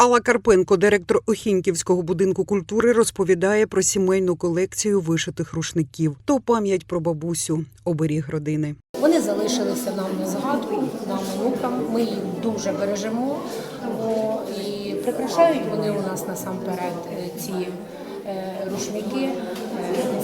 Алла Карпенко, директор Охінківського будинку культури, розповідає про сімейну колекцію вишитих рушників. То пам'ять про бабусю, оберіг родини. Вони залишилися нам на згадку, нам онукам. Ми їх дуже бережемо. І прикрашають вони у нас насамперед е, ці е, рушники. Е,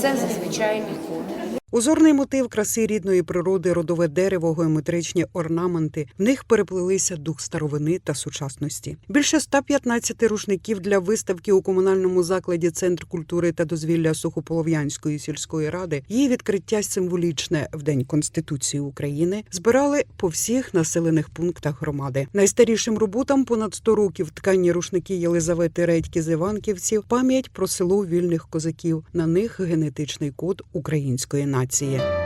Це зазвичай ікони. Узорний мотив краси рідної природи, родове дерево, геометричні орнаменти. В них переплелися дух старовини та сучасності. Більше 115 рушників для виставки у комунальному закладі Центр культури та дозвілля Сухополов'янської сільської ради. Її відкриття символічне в День Конституції України збирали по всіх населених пунктах громади. Найстарішим роботам понад 100 років ткані рушники Єлизавети Редьки з Іванківців пам'ять про село вільних козаків. На них генетичний код української нації. I'd see you.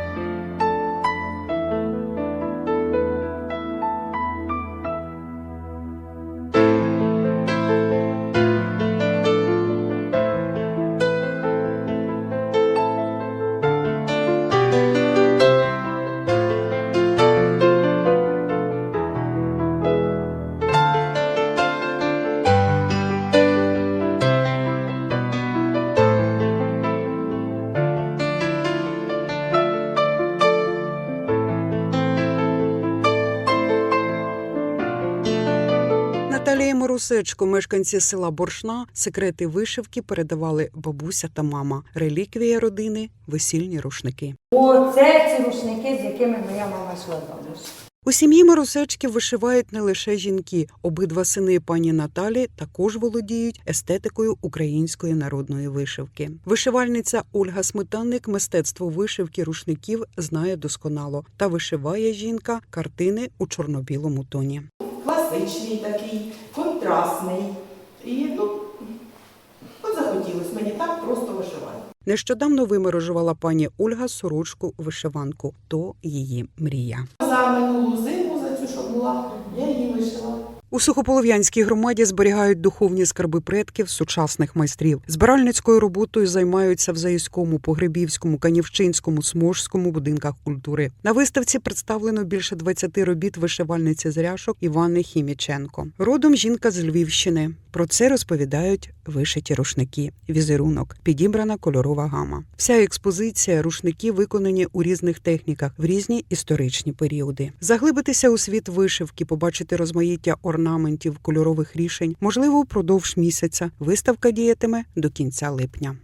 Наталія Морусечко, мешканці села Боршна, секрети вишивки передавали бабуся та мама. Реліквія родини весільні рушники. Оце ці рушники, з якими моя мама йшла. У сім'ї Марусечків вишивають не лише жінки. Обидва сини пані Наталі також володіють естетикою української народної вишивки. Вишивальниця Ольга Сметанник мистецтво вишивки рушників знає досконало та вишиває жінка картини у чорно-білому тоні. Класичний такий, контрастний. І ну, от захотілося мені так просто вишивати. Нещодавно виморожувала пані Ольга сорочку вишиванку. То її мрія. За минулу зиму, за цю, що була, я її вишила. У Сухополов'янській громаді зберігають духовні скарби предків сучасних майстрів. Збиральницькою роботою займаються в Заїському, Погребівському, Канівчинському, Сможському будинках культури. На виставці представлено більше 20 робіт вишивальниці з ряшок Івани Хіміченко. Родом жінка з Львівщини. Про це розповідають вишиті рушники, візерунок, підібрана кольорова гама. Вся експозиція рушники виконані у різних техніках в різні історичні періоди. Заглибитися у світ вишивки, побачити розмаїття орнаментів, кольорових рішень, можливо, впродовж місяця. Виставка діятиме до кінця липня.